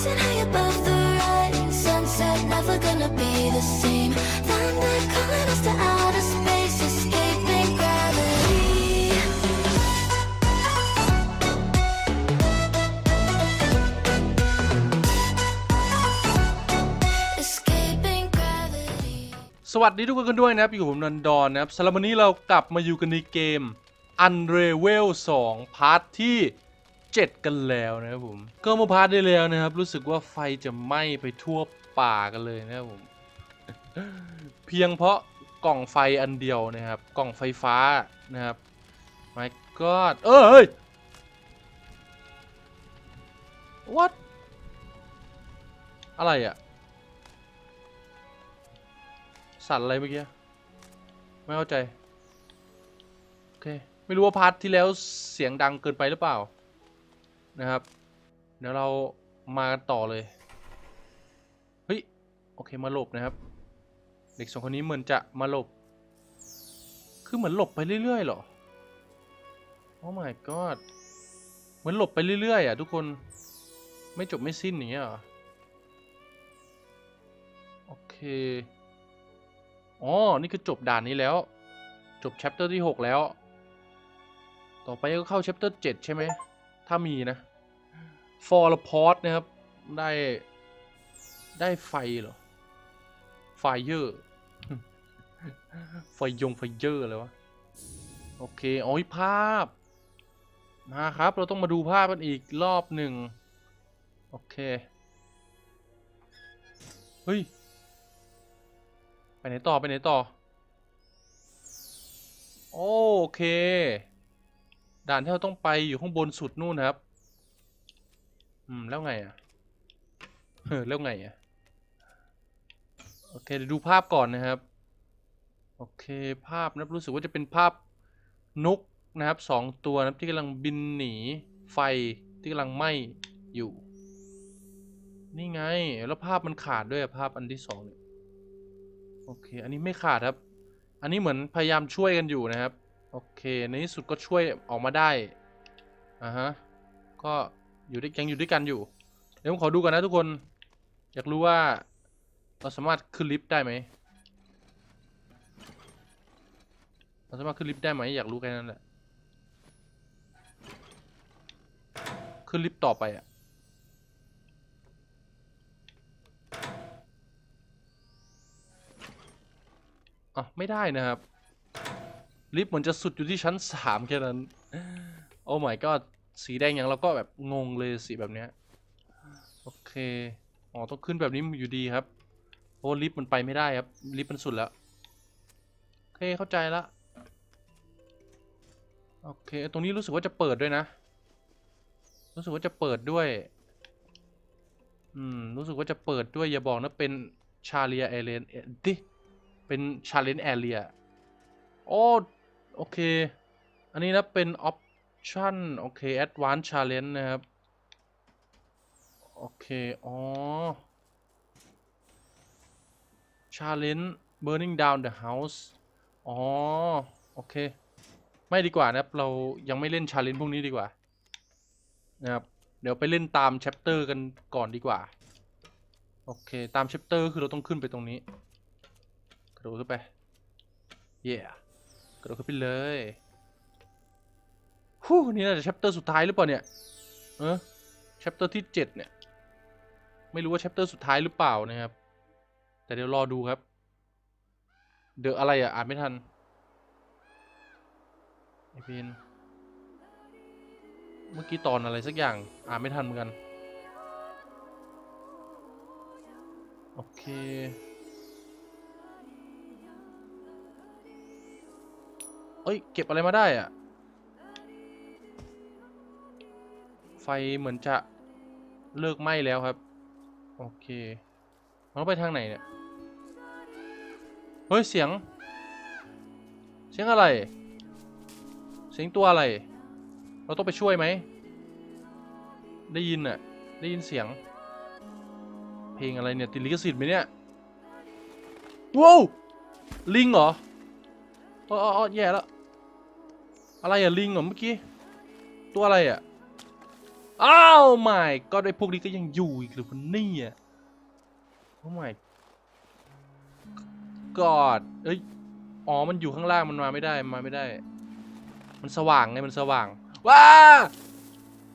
Rising high above the rising sunset, never gonna be the same. Thunder calling us to outer space, escaping gravity. Escaping gravity. สวัสดีทุกคนกันด้วยนะครับ อยู่กับผมนันดอนนะครับสำหรับวันนี้เรากลับมาอยู่กันในเกม Unravel 2 พาร์ทที่ 7 กันแล้วนะครับผมก็มาพาร์ทได้แล้วนะครับ รู้สึกว่าไฟจะไหม้ไปทั่วป่ากันเลยนะครับผม เพียงเพราะกล่องไฟอันเดียวนะครับ กล่องไฟฟ้านะครับ my god เอ้ย what อะไรอะสั่นอะไรเมื่อกี้ไม่เข้าใจ โอเค ไม่รู้ว่าพาร์ทที่แล้วเสียงดังเกินไปหรือเปล่า นะครับ เดี๋ยวเรามากันต่อเลย เฮ้ย โอเคมาหลบนะครับ เด็กสองคนนี้เหมือนจะมาหลบ คือเหมือนหลบไปเรื่อยๆหรอ โอ้ my god เหมือนหลบไปเรื่อยๆอะทุกคน ไม่จบไม่สิ้นอย่างเงี้ยหรอ โอเค อ๋อ นี่คือจบด่านนี้แล้ว จบ chapter ที่ 6 แล้ว ต่อไปก็เข้า chapter 7ใช่ไหม ถ้ามีนะ for the port นะครับ ได้ ได้ไฟเหรอ ไฟเยอร์ไฟยงไฟเยอร์เลยวะ โอเคโอ้ยภาพ มาครับ เราต้องมาดูภาพกันอีกรอบหนึ่ง โอเค เฮ้ย ไปไหนต่อ ไปไหนต่อ โอเค ด่านที่เราต้องไปอยู่ข้างบนสุดนู่นครับ อืม แล้วไงอะเออแล้วไงอะ โอเคเดี๋ยวดูภาพก่อนนะครับ โอเคภาพนะครับรู้สึกว่าจะเป็นภาพนกนะครับสองตัวนะที่กำลังบินหนีไฟที่กำลังไหม้อยู่ นี่ไง แล้วภาพมันขาดด้วยภาพอันที่สองเนี่ยโอเค อันนี้ไม่ขาดครับ อันนี้เหมือนพยายามช่วยกันอยู่นะครับ โอเค ในที่สุดก็ช่วยออกมาได้อ่าฮะ ก็ อยู่ด้วยยังอยู่ด้วยกันอยู่ เดี๋ยวผมขอดูกันนะทุกคน อยากรู้ว่าเราสามารถขึ้นลิฟต์ได้ไหมเราสามารถขึ้นลิฟต์ได้ไหมอยากรู้แค่นั้นแหละ ขึ้นลิฟต์ต่อไปอะอะไม่ได้นะครับ ลิฟต์เหมือนจะสุดอยู่ที่ชั้นสามแค่นั้น โอ้ my god สีแดงอย่างเราก็แบบงงเลยสีแบบเนี้ยโอเคอ๋อต้องขึ้นแบบนี้อยู่ดีครับเพราะลิฟต์มันไปไม่ได้ครับลิฟต์มันสุดแล้วโอเคเข้าใจละโอเคตรงนี้รู้สึกว่าจะเปิดด้วยนะ รู้สึกว่าจะเปิดด้วยอืมรู้สึกว่าจะเปิดด้วยอย่าบอกนะเป็นชาเลียเอเลนดิเป็นชาเลนแอเรียโอ้โอเค อันนี้นะเป็นออป ชั่น โอเค Advanced Challenge นะครับ โอเค อ๋อ Challenge Burning Down the House อ๋อ โอเค ไม่ดีกว่านะครับ เรายังไม่เล่น Challenge พวกนี้ดีกว่า นะครับ เดี๋ยวไปเล่นตาม Chapter กันก่อนดีกว่า โอเค ตาม Chapter คือเราต้องขึ้นไปตรงนี้ กระโดดขึ้นไป เย่กระโดดขึ้นไปเลย ฮู้นี่น่าจะ chapter สุดท้ายหรือเปล่าเนี่ย เออ chapter ที่เจ็ดเนี่ย ไม่รู้ว่า chapter สุดท้ายหรือเปล่านะครับ แต่เดี๋ยวรอดูครับ เดอะอะไรอะ อ่านไม่ทันไอเพนเมื่อกี้ตอนอะไรสักอย่าง อ่านไม่ทันเหมือนกัน โอเคเอ้ย เก็บอะไรมาได้อะ เหมือนจะเลิกไหม้แล้วครับ โอเคเราไปทางไหนเนี่ย เฮ้ย เสียง เสียงอะไร เสียงตัวอะไร เราต้องไปช่วยไหม ได้ยินอะได้ยินเสียง เพลงอะไรเนี่ย ติดลิขสิทธิ์ไหมเนี่ย ว้าวลิงเหรออ๋ออ๋ออ๋อแย่แล้ว อะไรอะลิงเหรอเมื่อกี้ ตัวอะไรอะ อ้าวไม่ก็ไอพวกนี้ก็ยังอยู่อีกหรือวันนี่อะโอ้ไม่กอดเอ้ยอ๋อมันอยู่ข้างล่างมันมาไม่ได้มันมาไม่ได้ มันสว่างไงมันสว่างว้า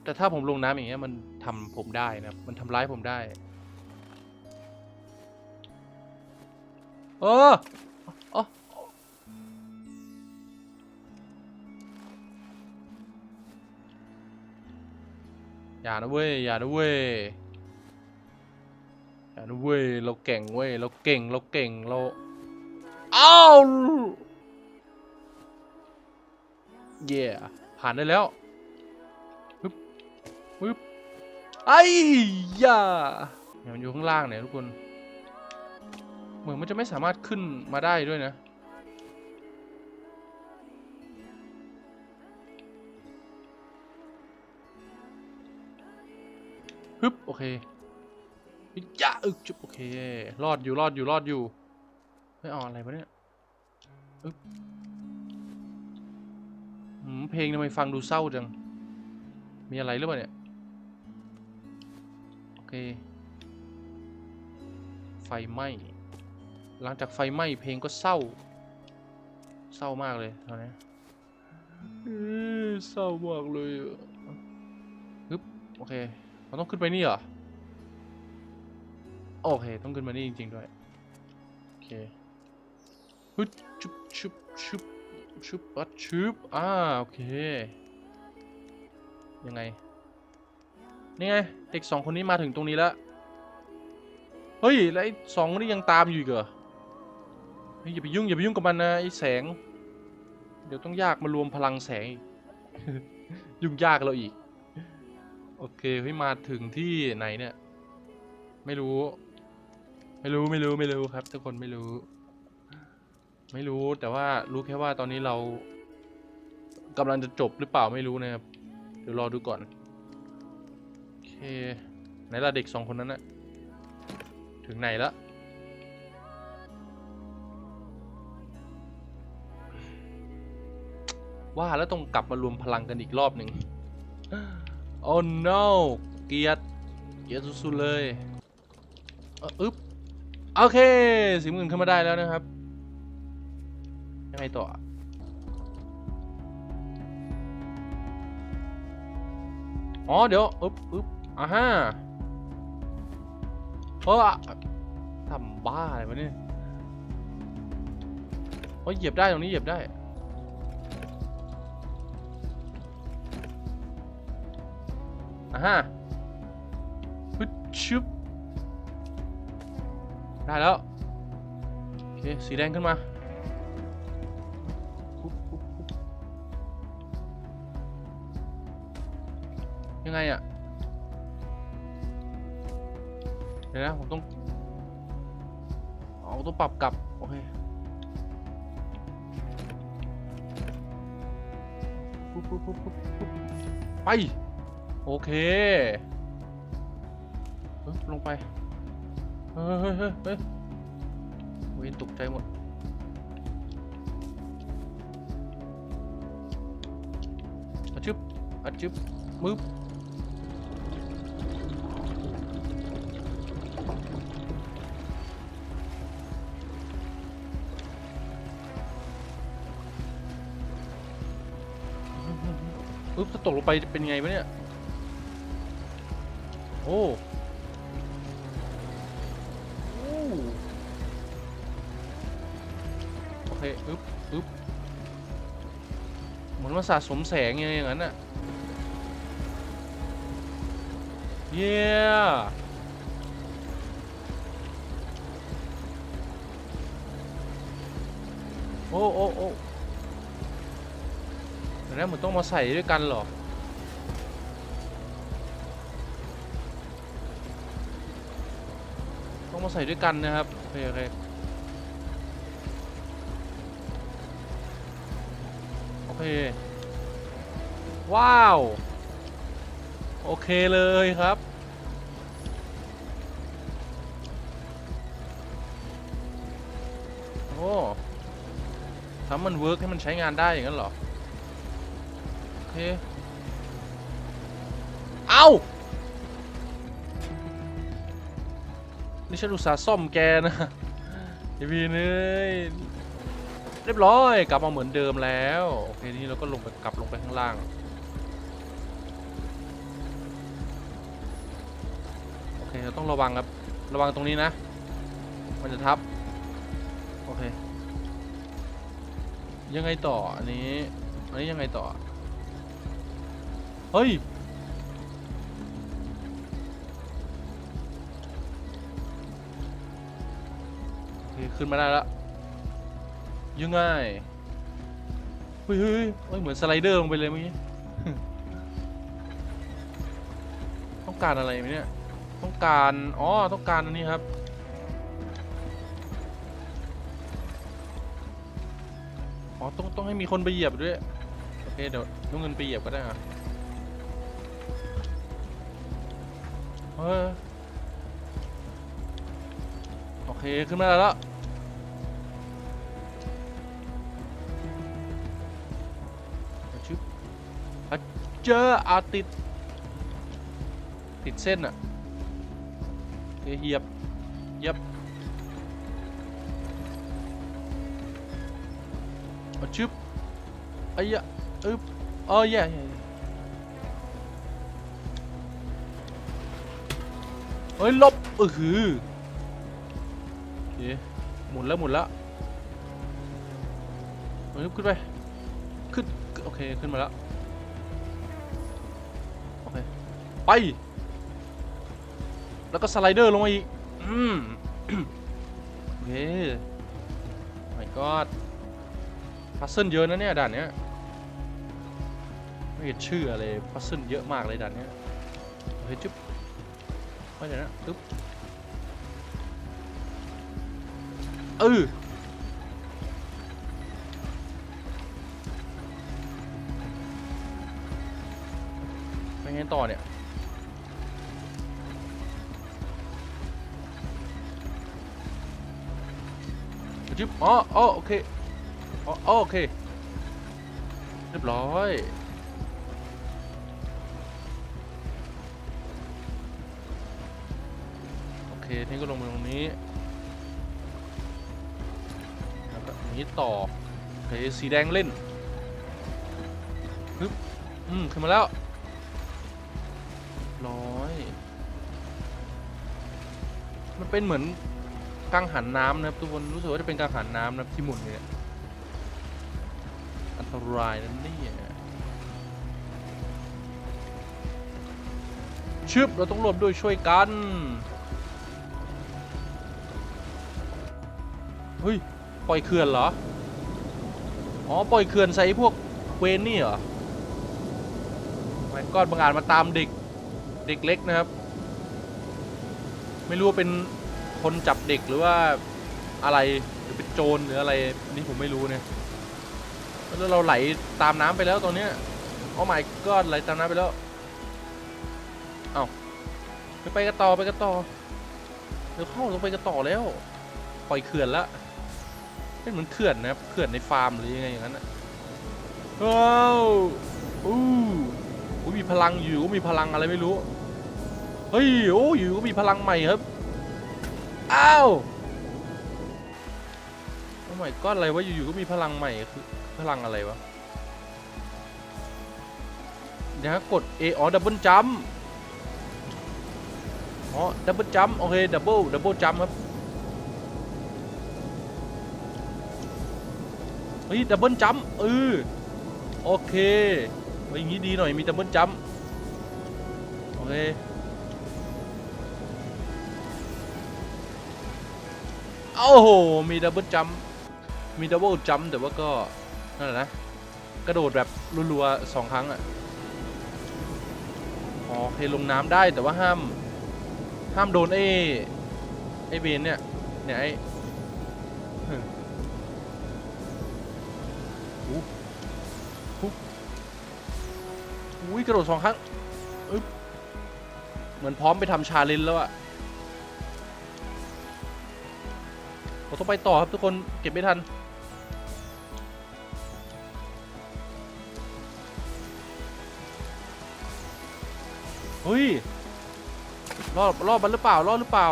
แต่ถ้าผมลงน้ำอย่างเงี้ยมันทำผมได้นะมันทำร้ายผมได้ เออ อย่านะเว้ยอย่านะเว้ยอย่านะเว้ยเราเก่งเว้ยเราเก่งเราเก่งเราอ้าวเย่ผ่านได้แล้วปึ๊บปึ๊บไอ้ยาเนี่ยมันอยู่ข้างล่างเนี่ยทุกคน เหมือนมันจะไม่สามารถขึ้นมาได้ด้วยนะ โอเคยะอึกจุบโอเค รอดอยู่รอดอยู่รอดอยู่ไม่เอาอะไรวะเนี่ยอึ๊บเพลงทำไมฟังดูเศร้าจัง มีอะไรหรือเปล่าเนี่ย โอเค ไฟไหม้ หลังจากไฟไหม้เพลงก็เศร้า เศร้ามากเลยตอนนี้เอ้ยเศร้ามากเลยอะฮึบโอเค เราต้องขึ้นไปนี่เหรอ โอเค ต้องขึ้นมานี่จริง ๆ ด้วย โอเคฮึชุบชุบชุบชุบปัดชุบอ่าโอเค ยังไง นี่ไง เด็กสองคนนี้มาถึงตรงนี้แล้ว เฮ้ย แล้วไอ้สองนนี้ยังตามอยู่อีกเหรอเฮ้ยอย่าไปยุ่งอย่าไปยุ่งกับมันนะไอ้แสง เดี๋ยวต้องยากมารวมพลังแสง ยุ่งยากเราอีก โอเคเฮ้ยมาถึงที่ไหนเนี่ย ไม่รู้ ไม่รู้ไม่รู้ไม่รู้ครับ ทุกคนไม่รู้ ไม่รู้แต่ว่ารู้แค่ว่าตอนนี้เรากำลังจะจบหรือเปล่าไม่รู้นะครับเดี๋ยวรอดูก่อนโอเคไหนล่ะเด็กสองคนนั้นนะถึงไหนละว่าแล้วต้องกลับมารวมพลังกันอีกรอบหนึ่ง โอ้ no เกียดเกียดสุดๆเลยอึ๊บโอเคสีมื่นขึ้นมาได้แล้วนะครับยังไงต่ออ๋อเดี๋ยวอึ๊บอึ๊บอ่าฮะเออทำบ้าอะไรวะเนี่ยโอ้ยเหยียบได้ตรงนี้เหยียบได้ อ่าฮะปึ๊ดชุบได้แล้ว โอเค สีแดงขึ้นมายังไงอะเดี๋ยวนะ ผมต้องเอาต้องปรับกลับ โอเคปุ๊บปุ๊บปุ๊บปุ๊บไป โอเคลงไป เฮ้ยเฮ้ยเฮ้ยเฮ้ยเวนตกใจหมดอะชึบอะชึบมึบปึ๊บถ้าตกลงไปจะเป็นไงวะเนี่ย โอ้โอ้โอเคอึ๊บอึ๊บเหมือนว่าสะสมแสงยังไงอย่างนั้นน่ะเย้โอ้โอ้โอ้เดี๋ยวนะมันต้องมาใส่ด้วยกันเหรอ มาใส่ด้วยกันนะครับโอเคโอเคโอเค ว้าว โอเคเลยครับโอ้ทำมันเวิร์กให้มันใช้งานได้อย่างนั้นเหรอ โอเค เอ้า นี่ฉันอุตส่าห์ซ่อมแกนะไอวีเนยเรียบร้อยกลับมาเหมือนเดิมแล้วโอเคนี้เราก็ลงไปกลับลงไปข้างล่างโอเคเราต้องระวังครับระวังตรงนี้นะ มันจะทับโอเคยังไงต่ออันนี้อันนี้ยังไงต่อเฮ้ย ขึ้นมาได้แล้วยังไงเฮ้ยเฮ้ยเหมือนสไลเดอร์ลงไปเลยเมื่อกี้ต้องการอะไรไหมเนี่ยต้องการอ๋อต้องการอันนี้ครับอ๋อต้องต้องให้มีคนไปเหยียบด้วยโอเคเดี๋ยวน้องเงินไปเหยียบก็ได้อะเออโอเคขึ้นมาได้แล้ว อะเจออาติด ติดเส้นอะเคเหยียบเหยียบอะชึบไอ้ยะอึบเอ๋อแย่เฮ้ยลบเออหือโอเคหมุนแล้วหมุนแล้วเฮ้ยขึ้นไป ขึ้น โอเค ขึ้นมาแล้ว ไป แล้วก็สไลเดอร์ลงมาอีก อืมโอเค my god พัซเซิลเยอะนะเนี่ยด่านเนี้ย ไม่เห็นชื่ออะไรพัซเซิลเยอะมากเลยด่านเนี้ยโอเคจุ๊บไปเดี๋ยวนะจุ๊บเออไปไงต่อเนี่ย จิ๊บอ๋ออ๋อโอเคอ๋อโอเคเรียบร้อยโอเคนี่ก็ลงมาตรงนี้แล้วก็นี้ต่อโอเคสีแดงเล่นฮึบอืมขึ้นมาแล้วร้อยมันเป็นเหมือน กังหันน้ำนะครับทุกคนรู้สึกว่าจะเป็นกังหันน้ำนะครับที่หมุนเนี่ยอันตรายนั่นนี่ชึบเราต้องรวมด้วยช่วยกันเฮ้ยปล่อยเขื่อนเหรออ๋อปล่อยเขื่อนใส่พวกเวนนี่เหรอไม่ก้อนบางอาจมาตามเด็กเด็กเล็กนะครับ ไม่รู้ว่าเป็น คนจับเด็กหรือว่าอะไรหรือเป็นโจรหรืออะไรนี่ผมไม่รู้เนี่ยแล้วเราไหลตามน้ำไปแล้วตอนเนี้ยโอ้ my god ไหลตามน้ำไปแล้วเอ้าไปกันต่อไปกันต่อเดี๋ยวเข้าลงไปกันต่อแล้ว ปล่อยเขื่อนละเป็นเหมือนเขื่อนนะครับเขื่อนในฟาร์มหรือยังไงอย่างนั้นนะว้าวอู้อู้มีพลังอยู่ก็มีพลังอะไรไม่รู้เฮ้ยโอ้อยู่ก็มีพลังใหม่ครับ อ้าวโอ้ my god อะไรวะอยู่ๆก็มีพลังใหม่คือพลังอะไรวะ เดี๋ยวนะกด A อ๋อดับเบิลจัมอ๋อดับเบิลจัมโอเคดับเบิลดับเบิลจัมครับ เฮ้ยดับเบิลจัมเออโอเคอย่างงี้ดีหน่อยมีดับเบิลจัมโอเค โอ้โห มีดับเบิลจัมมีดับเบิลจัมแต่ว่าก็นั่นแหละนะ กระโดดแบบรัวๆสองครั้งอะอ๋อโอเคลงน้ำได้แต่ว่าห้าม ห้ามโดนไอ้ไอ้เบนเนี่ยเนี่ยไอ้ฮ้ยโอ้โหอุ้ยกระโดดสองครั้งเหมือนพร้อมไปทำชาเลนจ์แล้วอะ ผมต้องไปต่อครับทุกคนเก็บไม่ทัน เฮ้ย รอดรอดมันหรือเปล่ารอดหรือเปล่า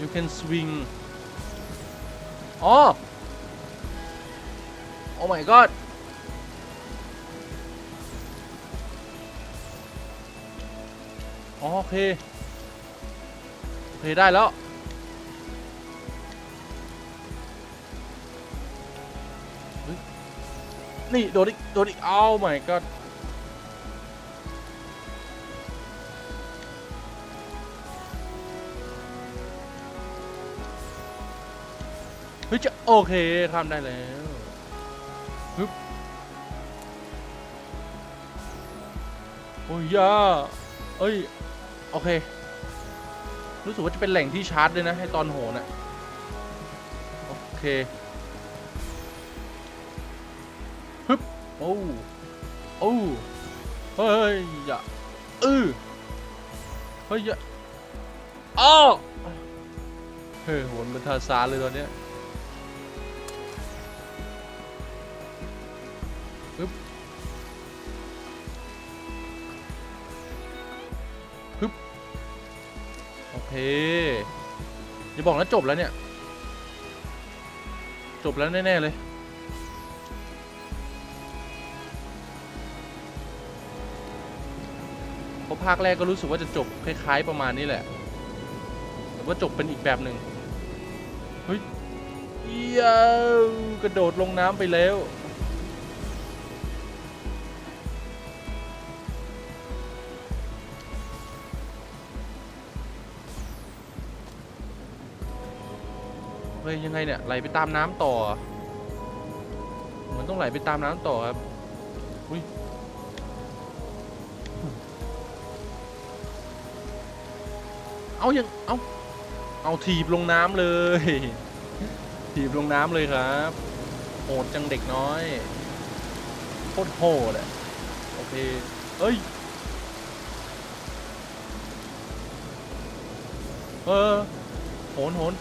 you can swing อ๋อ oh my god เค โอเค ได้แล้ว นี่ โดนอีก โดนอีก oh my god เฮ้ยจะโอเคข้ามได้แล้วฮึบโอ้ยยาเอ้ย โอเค รู้สึกว่าจะเป็นแหล่งที่ชาร์จด้วยนะ ให้ตอนโหนอะโอเคฮึบโอ้โอ้เฮ้ยอย่าเออเฮ้ยอย่าอ้าวเฮ้ยโหนเป็นทาซานเลยตอนเนี้ย เคอย่าบอกนะจบแล้วเนี่ย จบแล้วแน่ๆเลยเพราะภาคแรกก็รู้สึกว่าจะจบคล้าย ๆ ประมาณนี้แหละ แต่ว่าจบเป็นอีกแบบหนึ่งเฮ้ยเย้าวกระโดดลงน้ำไปแล้ว ฮ้ยยังไงเนี่ยไหลไปตามน้ำต่อ เหมันต้องไหลไปตามน้ำต่อครับอุ้ยเอายังเอาเอาถีบลงน้ำเลย ถีบลงน้ำเลยครับโหดจังเด็กน้อยโคตรโหดอะโอเคเฮ้ยเออโหนโหน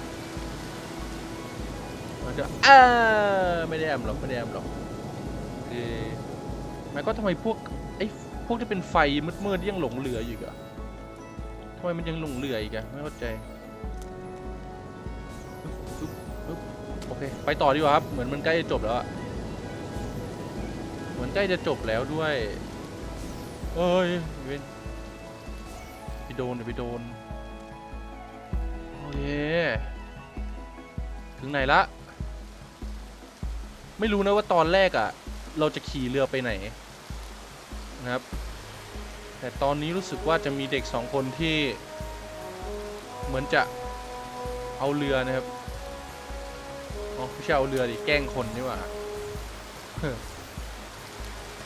มันจะอ่าไม่ได้แอมหรอกไม่ได้แอมหรอกโอเคหมายก็ทำไมพวกไอ้พวกที่เป็นไฟมืดๆยังหลงเหลืออยู่อีกอะทำไมมันยังหลงเหลืออีกอะไม่เข้าใจปึ๊บปึ๊บปึ๊บโอเคไปต่อดีกว่าครับเหมือนมันใกล้จะจบแล้วอะเหมือนใกล้จะจบแล้วด้วยเอ้ยเว้นไปโดนเดี๋ยวไปโดนโอเคถึงไหนละ ไม่รู้นะว่าตอนแรกอะ่ะ เราจะขี่เรือไปไหนนะครับ แต่ตอนนี้รู้สึกว่าจะมีเด็กสองคนที่ เหมือนจะเอาเรือนะครับอ๋อไม่ใช่เอาเรือดิแกล้งคนนี่หว่า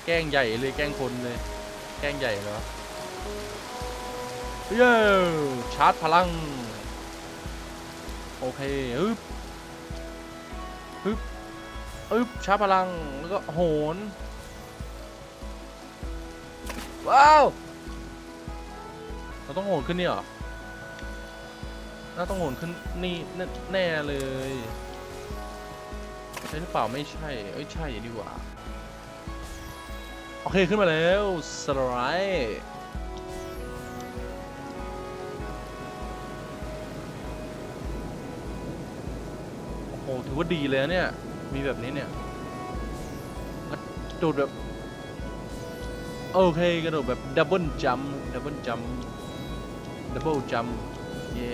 แกล้งใหญ่เลยแกล้งคนเลย แกล้งใหญ่เหรอเย้ชาร์จพลัง โอเคฮึบฮึบ อึ๊บชาร์จพลัง แล้วก็โหน ว้าว เราต้องโหนขึ้นนี่เหรอ น่าต้องโหนขึ้นนี่แน่เลย ใช่หรือเปล่าไม่ใช่ เอ้ย ใช่ดีกว่า โอเค ขึ้นมาแล้ว สไลด์โอ้โหถือว่าดีเลยเนี่ย มีแบบนี้เนี่ยกระโดดแบบโอเคกระโดดแบบดับเบิลจัมดับเบิลจัมดับเบิลจัมเย่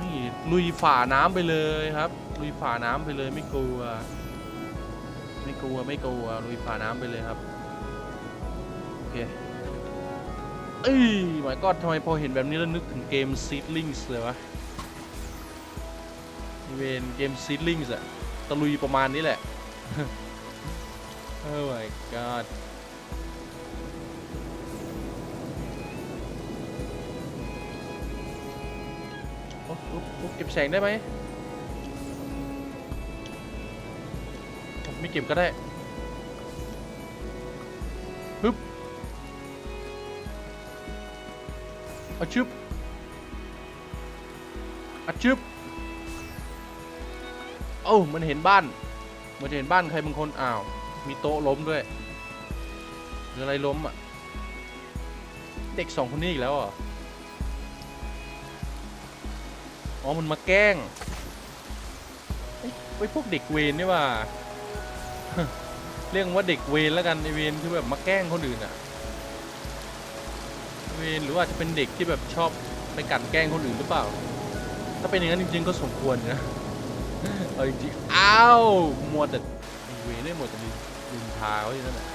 นี่ลุยฝ่าน้ำไปเลยครับ ลุยฝ่าน้ำไปเลยไม่กลัว ไม่กลัวไม่กลัวลุยฝ่าน้ำไปเลยครับโอเคเอ้ยหมายก็ทำไมพอเห็นแบบนี้แล้วนึกถึงเกม Seedlings เลยวะ เวนเกมซีดลิงส์อะตะลุยประมาณนี้แหละ โอ้ my god โอ้โอ้โอ้เก็บแสงได้ไหมไม่เก็บก็ได้ฮึบอะชึบอะชึบ เอ้ามันเห็นบ้าน มันจะเห็นบ้านใครบางคนอ้าว มีโต๊ะล้มด้วยหรืออะไรล้มอะ เด็กสองคนนี้อีกแล้วเหรออ๋อมันมาแกล้งไอ้พวกเด็กเวรนี่ว่า เรียกว่าเด็กเวรแล้วกันไอเวรคือแบบมาแกล้งคนอื่นอะ เวรหรือว่าอาจจะเป็นเด็กที่แบบชอบไปกลันแกล้งคนอื่นหรือเปล่า ถ้าเป็นอย่างนั้นจริงๆก็สมควรนะ เอาจริงๆอ้าวมัวแต่ไอ้เวรเนี่มัวแต่ดินทาเขาอยู่นั่นแหละ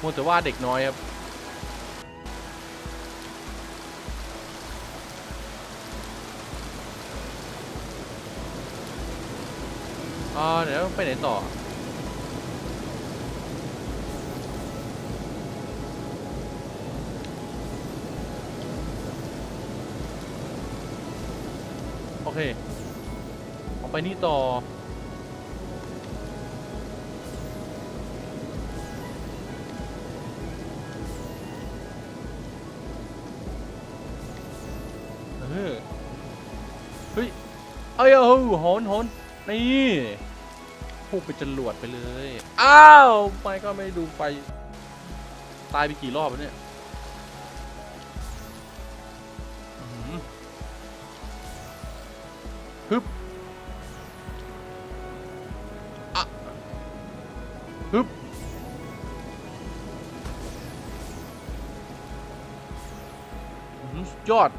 มัวแต่ว่าเด็กน้อยครับอ่าเดี๋ยวไปไหนต่อโอเคออกไปนี่ต่อ เอ้ยเอาหอนหนนี่พุ่งไปจรวดไปเลย อ้าวไปก็ไม่ดูไฟตายไปกี่รอบแล้วเนี่ยฮึบอะฮึบยอด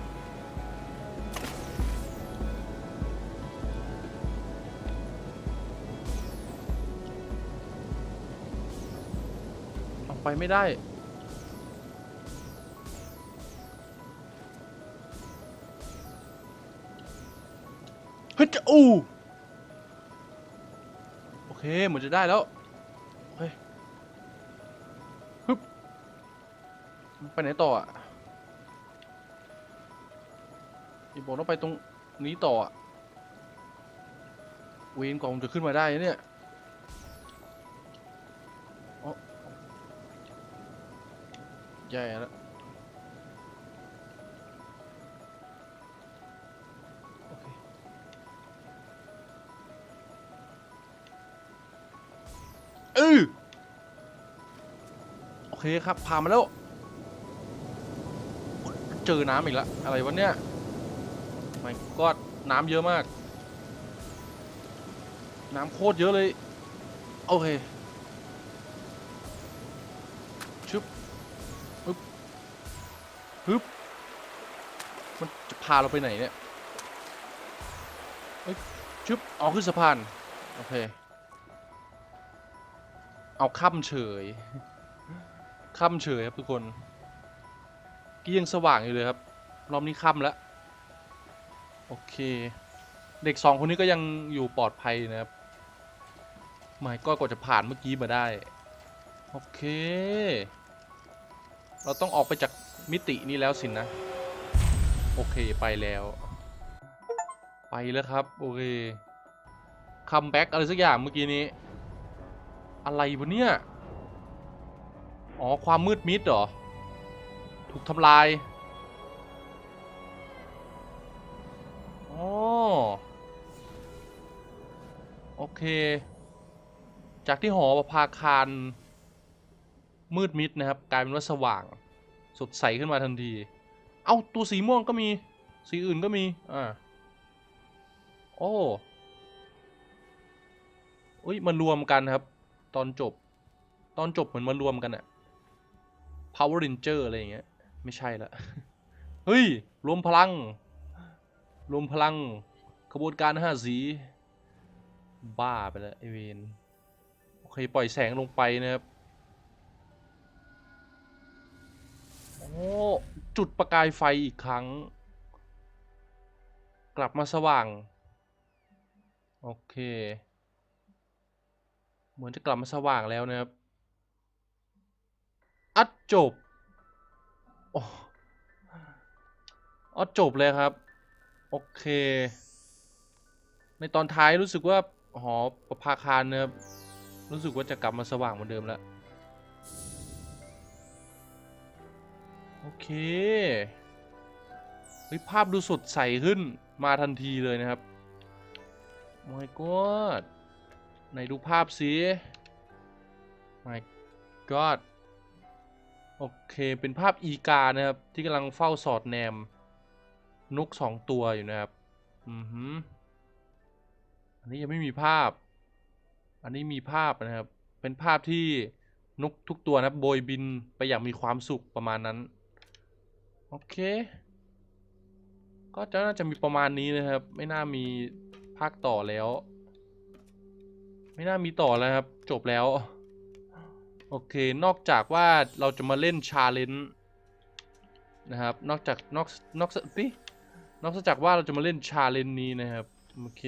ไปไม่ได้ เฮ้ยจะอู้โอเคเหมือนจะได้แล้ว เฮ้ยฮึบไปไหนต่ออะอีบอกต้องไปตรงนี้ต่ออะเวนกลองจะขึ้นมาได้เนี่ย แย่แล้วโอเคเออโอเคครับผ่านมาแล้ว เจอน้ำอีกแล้วอะไรวะเนี่ยไม่ก็น้ำเยอะมาก น้ำโคตรเยอะเลย โอเค พาเราไปไหนเนี่ยชึบเอาขึ้นสะพาน โอเค เอาค่ำเฉยค่ำเฉยครับทุกคนกี้ยังสว่างอยู่เลยครับรอบนี้ค่ำแล้ว โอเค เด็กสองคนนี้ก็ยังอยู่ปลอดภัยนะครับไม่ก็กว่าจะผ่านเมื่อกี้มาได้ โอเค เราต้องออกไปจากมิตินี้แล้วสินะ โอเคไปแล้ว ไปแล้วครับ โอเคคัมแบ็กอะไรสักอย่างเมื่อกี้นี้ อะไรวะเนี่ย อ๋อ ความมืดมิดเหรอ ถูกทำลายอ๋อโอเค จากที่หอประภาคารมืดมิดนะครับ กลายเป็นว่าสว่าง สดใสขึ้นมาทันที เอาตัวสีม่วงก็มี สีอื่นก็มี อ่า โอ้อุ้ยมารวมกันครับ ตอนจบ ตอนจบเหมือนมารวมกันอะ Power Ranger อะไรอย่างเงี้ย ไม่ใช่ละ เฮ้ย รวมพลัง รวมพลังขบวนการห้าสี บ้าไปแล้วไอเวนโอเค ปล่อยแสงลงไปนะครับ โอ้ จุดประกายไฟอีกครั้ง กลับมาสว่าง โอเค เหมือนจะกลับมาสว่างแล้วนะครับ อัดจบโอ้อัดจบเลยครับ โอเค ในตอนท้ายรู้สึกว่าหอประภาคารนะครับรู้สึกว่าจะกลับมาสว่างเหมือนเดิมแล้ว โอเคเฮ้ยภาพดูสดใสขึ้นมาทันทีเลยนะครับ my god ไหนดูภาพสิ my god โอเค เป็นภาพอีกานะครับ ที่กำลังเฝ้าสอดแนม นกสองตัวอยู่นะครับ อือหือ อันนี้ยังไม่มีภาพ อันนี้มีภาพนะครับ เป็นภาพที่นกทุกตัวนะบโบยบินไปอย่างมีความสุขประมาณนั้น โอเค ก็จะน่าจะมีประมาณนี้นะครับ ไม่น่ามีภาคต่อแล้ว ไม่น่ามีต่อแล้วครับ จบแล้ว โอเค นอกจากว่าเราจะมาเล่นชาเลนจ์นะครับ นอกจากนอกนอกตินอกจากว่าเราจะมาเล่นชาเลนจ์นี้นะครับ โอเค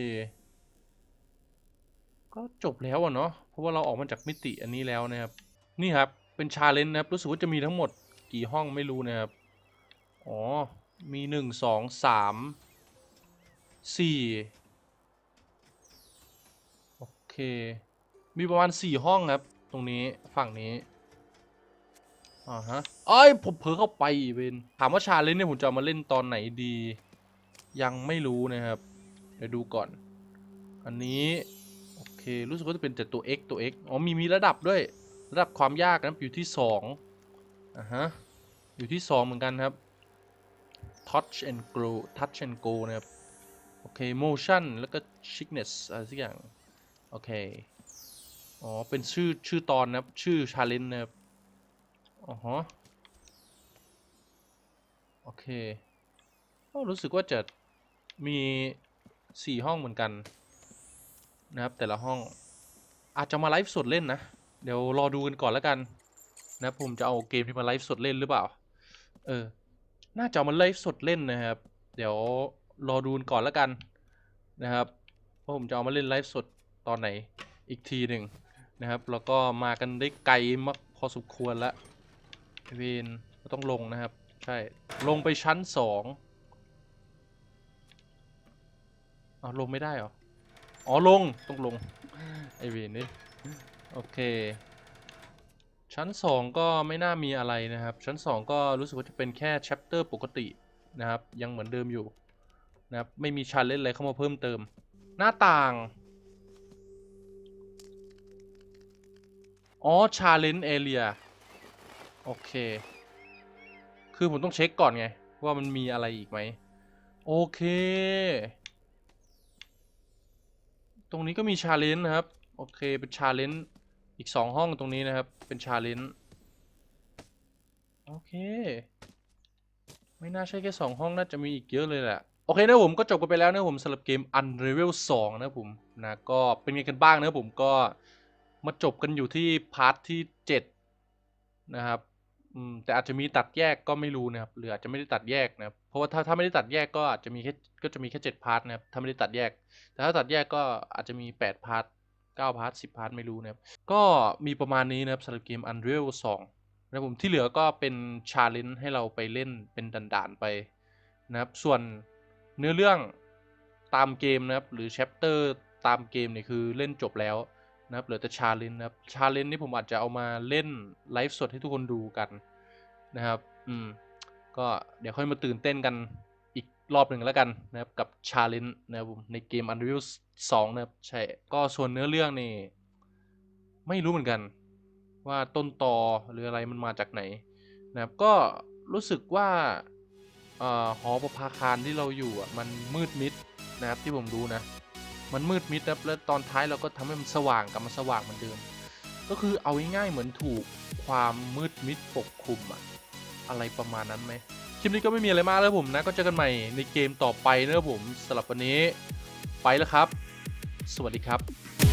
ก็จบแล้วอะเนาะ เพราะว่าเราออกมาจากมิติอันนี้แล้วนะครับ นี่ครับ เป็นชาเลนจ์นะครับ รู้สึกว่าจะมีทั้งหมดกี่ห้องไม่รู้นะครับ อ๋อ มีหนึ่งสองสามสี่โอเค มีประมาณสี่ห้องครับ ตรงนี้ฝั่งนี้อ่าฮะเอ้ยผมเผลอเข้าไปอีเวนถามว่าชาเลนจ์เนี่ยผมจะมาเล่นตอนไหนดี ยังไม่รู้นะครับ เดี๋ยวดูก่อน อันนี้ โอเค รู้สึกว่าจะเป็นแต่ตัว x ตัว x อ๋อมีมีระดับด้วย ระดับความยากนะอยู่ที่สองอ่าฮะ อยู่ที่สองเหมือนกันครับ touch and grow touch and go นะครับ โอเค motion แล้วก็ chickness อะไรสักอย่าง โอเค อ๋อ เป็นชื่อ ชื่อตอนนะครับ ชื่อ challenge นะครับ อ๋อฮะโอเคก็รู้สึกว่าจะมีสี่ห้องเหมือนกัน นะครับ แต่ละห้องอาจจะมาไลฟ์สดเล่นนะ เดี๋ยวรอดูกันก่อนแล้วกัน นะผมจะเอาเกมที่มาไลฟ์สดเล่นหรือเปล่า เออ น่าจะเอามาไลฟ์สดเล่นนะครับ เดี๋ยวรอดูกันก่อนแล้วกันนะครับว่าผมจะเอามาเล่นไลฟ์สดตอนไหนอีกทีหนึ่งนะครับแล้วก็มากันได้ไกลมากพอสมควรแล้วเวนก็ต้องลงนะครับ ใช่ ลงไปชั้นสองอาลงไม่ได้เหรอ อ๋อลง ต้องลง ไอเวนนี่ โอเค ชั้น 2 ก็ไม่น่ามีอะไรนะครับ ชั้น 2 ก็รู้สึกว่าจะเป็นแค่ chapter ปกตินะครับ ยังเหมือนเดิมอยู่นะครับ ไม่มีชาเลนอะไรเข้ามาเพิ่มเติม หน้าต่าง อ๋อ challenge area โอเค คือผมต้องเช็คก่อนไง ว่ามันมีอะไรอีกไหม โอเค ตรงนี้ก็มีชาเลนจ์นะครับ โอเค เป็นชาเลนจ์ อีกสองห้องตรงนี้นะครับ เป็นชาเลนจ์โอเค ไม่น่าใช่แค่สองห้องน่าจะมีอีกเยอะเลยแหละ โอเคนะผมก็จบกันไปแล้วนะผมสำหรับเกม Unravel 2 นะผมนะก็เป็นไงกันบ้างนะผมก็มาจบกันอยู่ที่พาร์ทที่ 7 นะครับแต่อาจจะมีตัดแยกก็ไม่รู้นะครับหรืออาจจะไม่ได้ตัดแยกนะครับเพราะว่าถ้าถ้าไม่ได้ตัดแยกก็อาจจะมีแค่ก็จะมีแค่7พาร์ทนะครับถ้าไม่ได้ตัดแยก แต่ถ้าตัดแยกก็อาจจะมี8พาร์ท 9พาร์ท10พาร์ทไม่รู้นะครับก็มีประมาณนี้นะครับสำหรับเกม Unreal 2นะครับผมที่เหลือก็เป็นชาเลนจ์ให้เราไปเล่นเป็นด่านๆไปนะครับส่วนเนื้อเรื่องตามเกมนะครับหรือ chapter ตามเกมเนี่ยคือเล่นจบแล้วนะครับเหลือแต่ชาเลนจ์นะครับชาเลนจ์นี่ผมอาจจะเอามาเล่นไลฟ์สดให้ทุกคนดูกันนะครับ อืม ก็เดี๋ยวค่อยมาตื่นเต้นกัน รอบหนึ่งแล้วกันนะครับกับชาเลนนะครับในเกม Unreal 2 นะครับใช่ก็ส่วนเนื้อเรื่องนี่ไม่รู้เหมือนกัน ว่าต้นตอหรืออะไรมันมาจากไหนนะครับก็รู้สึกว่าอ่อหอประภาคารที่เราอยู่อะมันมืดมิดนะครับที่ผมดูนะ มันมืดมิดนะแล้วตอนท้ายเราก็ทำให้มันสว่างกลับมาสว่างเหมือนเดิม ก็คือเอาง่ายๆเหมือนถูกความมืดมิดปกคลุมอะอะไรประมาณนั้นไหม คลิปนี้ก็ไม่มีอะไรมากแล้วผมนะ ก็เจอกันใหม่ในเกมต่อไปนะครับผมสำหรับวันนี้ไปแล้วครับ สวัสดีครับ